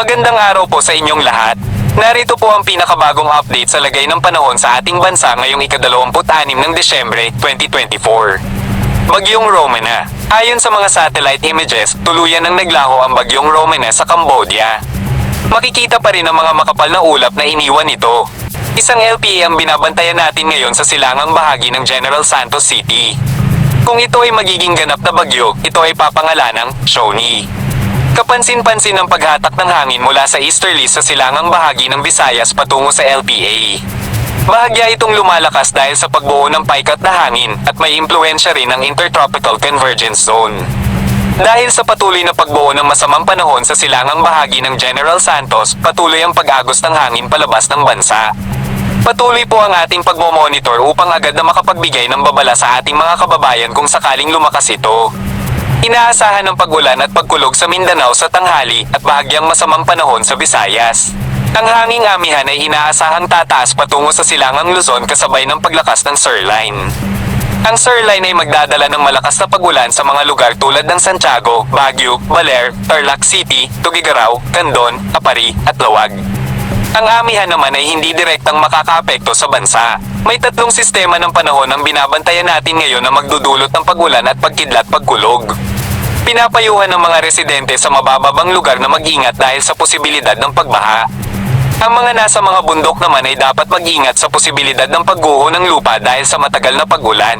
Magandang araw po sa inyong lahat. Narito po ang pinakabagong update sa lagay ng panahon sa ating bansa ngayong ikadalawamput-anim ng Desyembre 2024. Bagyong Romana. Ayon sa mga satellite images, tuluyan ang naglaho ang Bagyong Romana sa Cambodia. Makikita pa rin ang mga makapal na ulap na iniwan nito. Isang LPA ang binabantayan natin ngayon sa silangang bahagi ng General Santos City. Kung ito ay magiging ganap na bagyo, ito ay papangalanang Shoni. Kapansin-pansin ang paghatak ng hangin mula sa easterly sa silangang bahagi ng Visayas patungo sa LPA. Bahagya itong lumalakas dahil sa pagbuo ng paikat na hangin at may impluensya rin ng Intertropical Convergence Zone. Dahil sa patuloy na pagbuo ng masamang panahon sa silangang bahagi ng General Santos, patuloy ang pag-agos ng hangin palabas ng bansa. Patuloy po ang ating pagmomonitor upang agad na makapagbigay ng babala sa ating mga kababayan kung sakaling lumakas ito. Inaasahan ng pagulan at pagkulog sa Mindanao sa tanghali at bahagyang masamang panahon sa Visayas. Ang hanging amihan ay inaasahang tataas patungo sa silangang Luzon kasabay ng paglakas ng Surline. Ang Surline ay magdadala ng malakas na pagulan sa mga lugar tulad ng Santiago, Baguio, Baler, Tarlac City, Tugigaraw, Candon, Apari at Lawag. Ang amihan naman ay hindi direktang makakaapekto sa bansa. May tatlong sistema ng panahon ang binabantayan natin ngayon na magdudulot ng pagulan at pagkidlat pagkulog. Pinapayuhan ng mga residente sa mabababang lugar na mag-ingat dahil sa posibilidad ng pagbaha. Ang mga nasa mga bundok naman ay dapat mag-ingat sa posibilidad ng pagguho ng lupa dahil sa matagal na pagulan.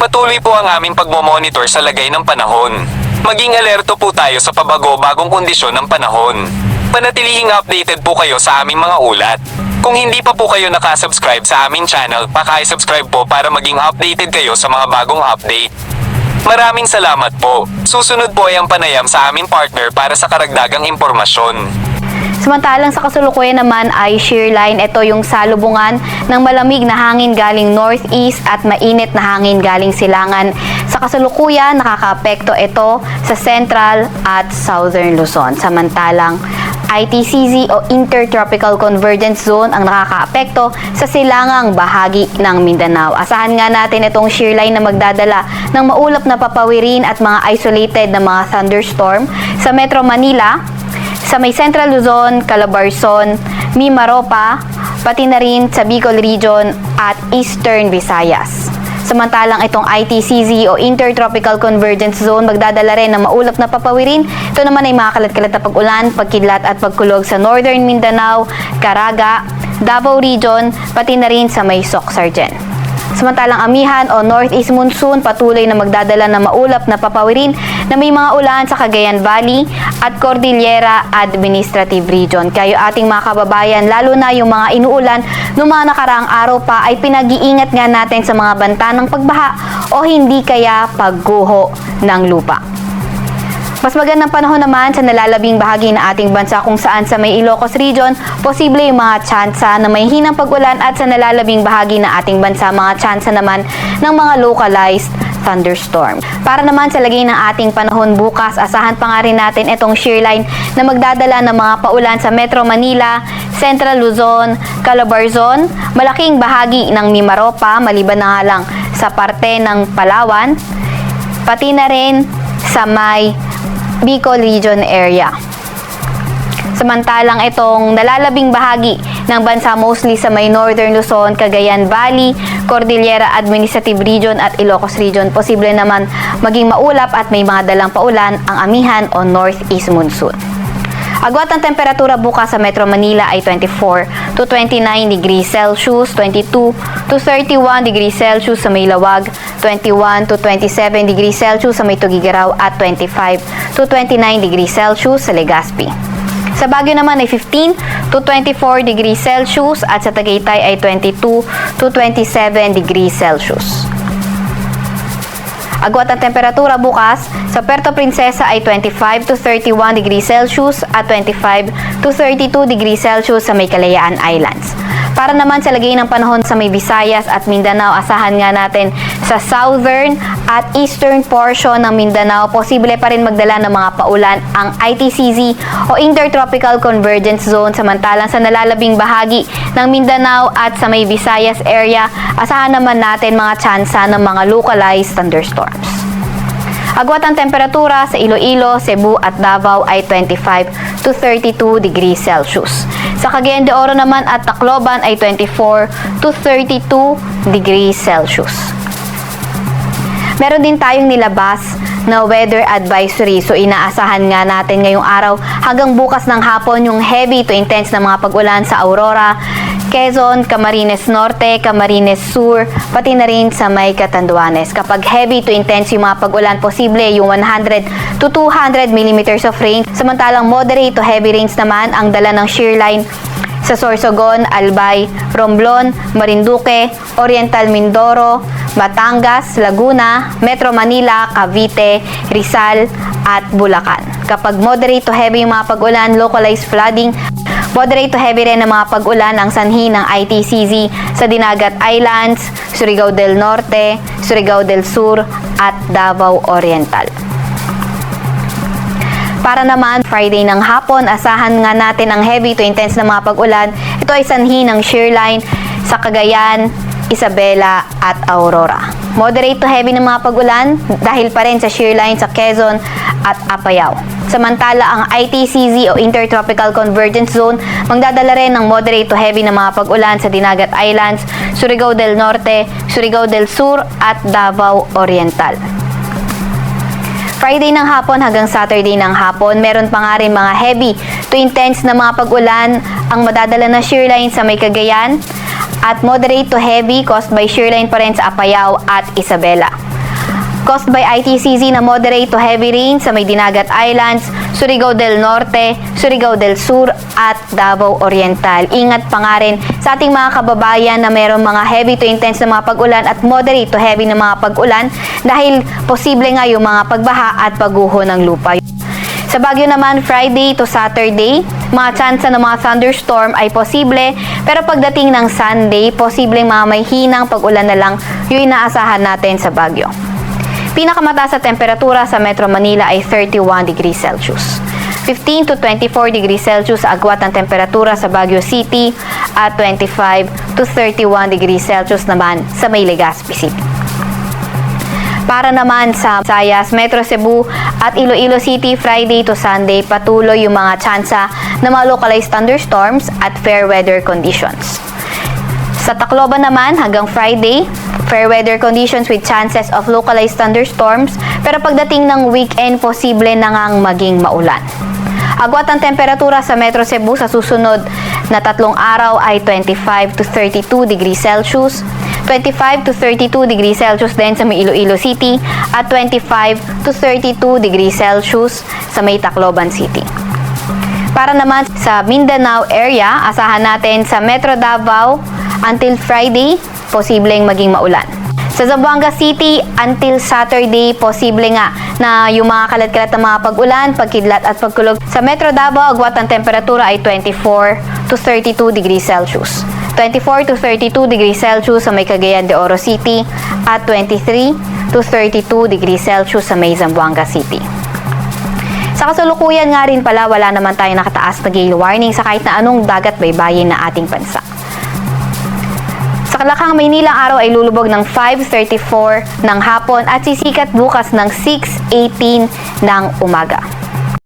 Patuloy po ang aming pagmomonitor sa lagay ng panahon. Maging alerto po tayo sa pabago-bagong kondisyon ng panahon. Panatilihing updated po kayo sa aming mga ulat. Kung hindi pa po kayo nakasubscribe sa aming channel, paki-subscribe po para maging updated kayo sa mga bagong update. Maraming salamat po. Susunod po ay ang panayam sa aming partner para sa karagdagang impormasyon. Samantalang sa kasulukuyan naman ay shear line. Ito yung salubungan ng malamig na hangin galing northeast at mainit na hangin galing silangan. Sa kasalukuyan, nakakaapekto ito sa central at southern Luzon. Samantalang ITCZ o Intertropical Convergence Zone ang nakakaapekto sa silangang bahagi ng Mindanao. Asahan nga natin itong shear line na magdadala ng maulap na papawirin at mga isolated na mga thunderstorm sa Metro Manila, sa may Central Luzon, Calabarzon, Mimaropa, pati na rin sa Bicol Region at Eastern Visayas. Samantalang itong ITCZ o Intertropical Convergence Zone magdadala rin ng maulap na papawirin. Ito naman ay makakalat-kalat na pag-ulan, pagkidlat at pagkulog sa Northern Mindanao, Caraga, Davao Region, pati na rin sa may Sok Sargen. Samantalang amihan o northeast monsoon patuloy na magdadala ng maulap na papawirin na may mga ulan sa Cagayan Valley at Cordillera Administrative Region. Kayo ating mga kababayan, lalo na yung mga inuulan noong mga nakaraang araw pa ay pinag-iingat nga natin sa mga banta ng pagbaha o hindi kaya pagguho ng lupa. Mas magandang panahon naman sa nalalabing bahagi ng ating bansa kung saan sa may Ilocos Region, posible yung mga tsansa na may hinang pag-ulan at sa nalalabing bahagi ng ating bansa, mga tsansa naman ng mga localized thunderstorm. Para naman sa lagay ng ating panahon bukas, asahan pa nga rin natin itong shear line na magdadala ng mga paulan sa Metro Manila, Central Luzon, Calabarzon, malaking bahagi ng Mimaropa, maliban na nga lang sa parte ng Palawan, pati na rin sa may Bicol Region area. Samantalang itong nalalabing bahagi ng bansa mostly sa may Northern Luzon, Cagayan Valley, Cordillera Administrative Region at Ilocos Region, posible naman maging maulap at may mga dalang paulan ang amihan o northeast monsoon. Agwat ang temperatura bukas sa Metro Manila ay 24 to 29 degrees Celsius, 22 to 31 degrees Celsius sa may Lawag, 21 to 27 degrees Celsius sa may Tugigaraw at 25 to 29 degrees Celsius sa Legazpi. Sa Baguio naman ay 15 to 24 degrees Celsius at sa Tagaytay ay 22 to 27 degrees Celsius. Agwat ang temperatura bukas sa Puerto Princesa ay 25 to 31 degrees Celsius at 25 to 32 degrees Celsius sa may Kalayaan Islands. Para naman sa lagay ng panahon sa may Visayas at Mindanao, asahan nga natin sa southern at eastern portion ng Mindanao, posible pa rin magdala ng mga paulan ang ITCZ o Intertropical Convergence Zone samantalang sa nalalabing bahagi ng Mindanao at sa may Visayas area, asahan naman natin mga tsansa ng mga localized thunderstorms. Agwat ang temperatura sa Iloilo, Cebu at Davao ay 25 to 32 degrees Celsius. Sa Cagayan de Oro naman at Tacloban ay 24 to 32 degrees Celsius. Meron din tayong nilabas na weather advisory. So inaasahan nga natin ngayong araw hanggang bukas ng hapon yung heavy to intense na mga pag-ulan sa Aurora, Quezon, Camarines Norte, Camarines Sur, pati na rin sa may Catanduanes. Kapag heavy to intense yung mga pag-ulan, posible yung 100 to 200 millimeters of rain. Samantalang moderate to heavy rains naman ang dala ng shear line sa Sorsogon, Albay, Romblon, Marinduque, Oriental Mindoro, Batangas, Laguna, Metro Manila, Cavite, Rizal, at Bulacan. Kapag moderate to heavy yung mga pag-ulan, localized flooding, moderate to heavy rin ang mga pag-ulan ang sanhi ng ITCZ sa Dinagat Islands, Surigao del Norte, Surigao del Sur, at Davao Oriental. Para naman, Friday ng hapon, asahan nga natin ang heavy to intense na mga pag-ulan. Ito ay sanhi ng shear line sa Cagayan, Isabela at Aurora. Moderate to heavy ng mga pag-ulan dahil pa rin sa shear line sa Quezon at Apayao. Samantala, ang ITCZ o Intertropical Convergence Zone magdadala rin ng moderate to heavy na mga pag-ulan sa Dinagat Islands, Surigao del Norte, Surigao del Sur at Davao Oriental. Friday ng hapon hanggang Saturday ng hapon, meron pa nga rin mga heavy to intense na mga pag-ulan ang madadala na shear line sa may Cagayan at moderate to heavy caused by shear line pa rin sa Apayao at Isabela. Caused by ITCZ na moderate to heavy rain sa may Dinagat Islands, Surigao del Norte, Surigao del Sur at Davao Oriental. Ingat pa nga rin sa ating mga kababayan na mayroong mga heavy to intense na mga pag-ulan at moderate to heavy na mga pag-ulan dahil posible nga yung mga pagbaha at pagguho ng lupa. Sa Baguio naman, Friday to Saturday, mga tsansa ng mga thunderstorm ay posible, pero pagdating ng Sunday, posibleng mga may hinang pag-ulan na lang yung inaasahan natin sa Baguio. Pinakamataas sa temperatura sa Metro Manila ay 31 degrees Celsius. 15 to 24 degrees Celsius agwat ng temperatura sa Baguio City at 25 to 31 degrees Celsius naman sa may City. Para naman sa Sayas, Metro Cebu at Iloilo City, Friday to Sunday, patuloy yung mga tsansa ng mga localized thunderstorms at fair weather conditions. Sa Tacloban naman, hanggang Friday, fair weather conditions with chances of localized thunderstorms, pero pagdating ng weekend, posible na ngang maging maulan. Agwat ang temperatura sa Metro Cebu sa susunod na tatlong araw ay 25 to 32 degrees Celsius, 25 to 32 degrees Celsius din sa may Iloilo City at 25 to 32 degrees Celsius sa may Tacloban City. Para naman sa Mindanao area, asahan natin sa Metro Davao until Friday, posibleng maging maulan. Sa Zamboanga City, until Saturday, posible nga na yung mga kalat-kalat na mga pag-ulan, pagkidlat at pagkulog. Sa Metro Davao, agwat ang temperatura ay 24 to 32 degrees Celsius. 24 to 32 degrees Celsius sa may Cagayan de Oro City at 23 to 32 degrees Celsius sa may Zamboanga City. Sa kasalukuyan nga rin pala, wala naman tayong nakataas na gale warning sa kahit na anong dagat baybayin na ating bansa. Sa Kalakang Maynila, araw ay lulubog ng 5.34 ng hapon at sisikat bukas ng 6.18 ng umaga.